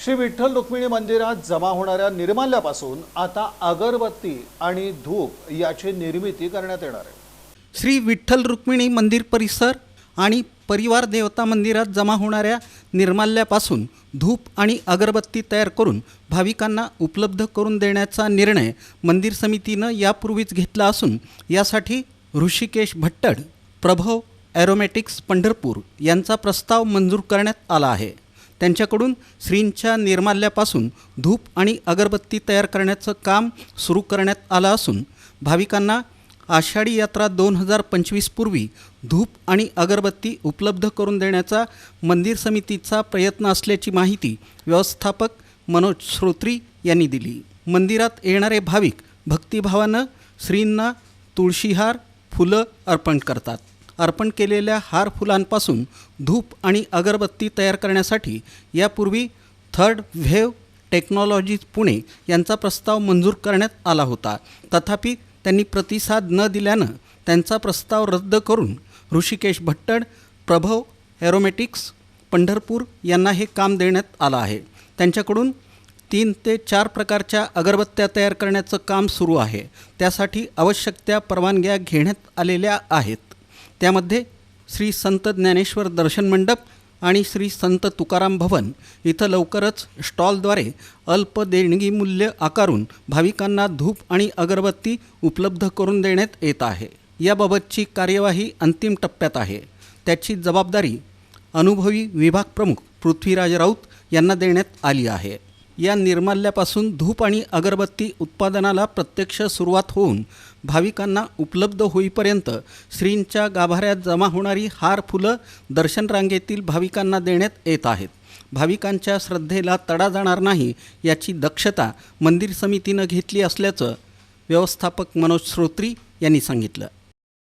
श्री विठ्ठल रुक्मिणी मंदिरात जमा होणाऱ्या निर्माल्यापासून आता अगरबत्ती आणि धूप याची निर्मिती करण्यात येणार आहे. श्री विठ्ठल रुक्मिणी मंदिर परिसर आणि परिवार देवता मंदिरात जमा होणाऱ्या निर्माल्यापासून धूप आणि अगरबत्ती तयार करून भाविकांना उपलब्ध करून देण्याचा निर्णय मंदिर समितीनं यापूर्वीच घेतला असून यासाठी ऋषिकेश भट्टड प्रभव ॲरोमॅटिक्स पंढरपूर यांचा प्रस्ताव मंजूर करण्यात आला आहे. त्यांच्याकडून श्रींच्या निर्माल्यापासून धूप आणि अगरबत्ती तयार करण्याचं काम सुरू करण्यात आलं असून भाविकांना आषाढी यात्रा दोन हजार पंचवीस पूर्वी धूप आणि अगरबत्ती उपलब्ध करून देण्याचा मंदिर समितीचा प्रयत्न असल्याची माहिती व्यवस्थापक मनोज श्रोत्री यांनी दिली. मंदिरात येणारे भाविक भक्तिभावानं श्रींना तुळशीहार फुलं अर्पण करतात. अर्पण केलेल्या हार फुलांपासून धूप आणि अगरबत्ती तयार करण्यासाठी यापूर्वी थर्ड व्हेव टेक्नॉलॉजीज पुणे यांचा प्रस्ताव मंजूर करण्यात आला होता. तथापि त्यांनी प्रतिसाद न दिल्यानं त्यांचा प्रस्ताव रद्द करून ऋषिकेश भट्टड प्रभव ॲरोमॅटिक्स पंढरपूर यांना हे काम देण्यात आलं आहे. त्यांच्याकडून तीन ते चार प्रकारच्या अगरबत्त्या तयार करण्याचं काम सुरू आहे. त्यासाठी आवश्यक त्या परवानग्या घेण्यात आलेल्या आहेत. त्यामध्ये श्री संत ज्ञानेश्वर दर्शन मंडप आणि श्री संत तुकाराम भवन इथं लवकरच स्टॉलद्वारे अल्प देणगी मूल्य आकारून भाविकांना धूप आणि अगरबत्ती उपलब्ध करून देण्यात येत आहे. याबाबतची कार्यवाही अंतिम टप्प्यात आहे. त्याची जबाबदारी अनुभवी विभाग प्रमुख पृथ्वीराज राऊत यांना देण्यात आली आहे. या निर्माल्यापासून धूप आणि अगरबत्ती उत्पादनाला प्रत्यक्ष सुरुवात होऊन भाविकांना उपलब्ध होईपर्यंत श्रींच्या गाभाऱ्यात जमा होणारी हार फुलं दर्शन रांगेतील भाविकांना देण्यात येत आहेत. भाविकांच्या श्रद्धेला तडा जाणार नाही याची दक्षता मंदिर समितीनं घेतली असल्याचं व्यवस्थापक मनोज श्रोत्री यांनी सांगितलं.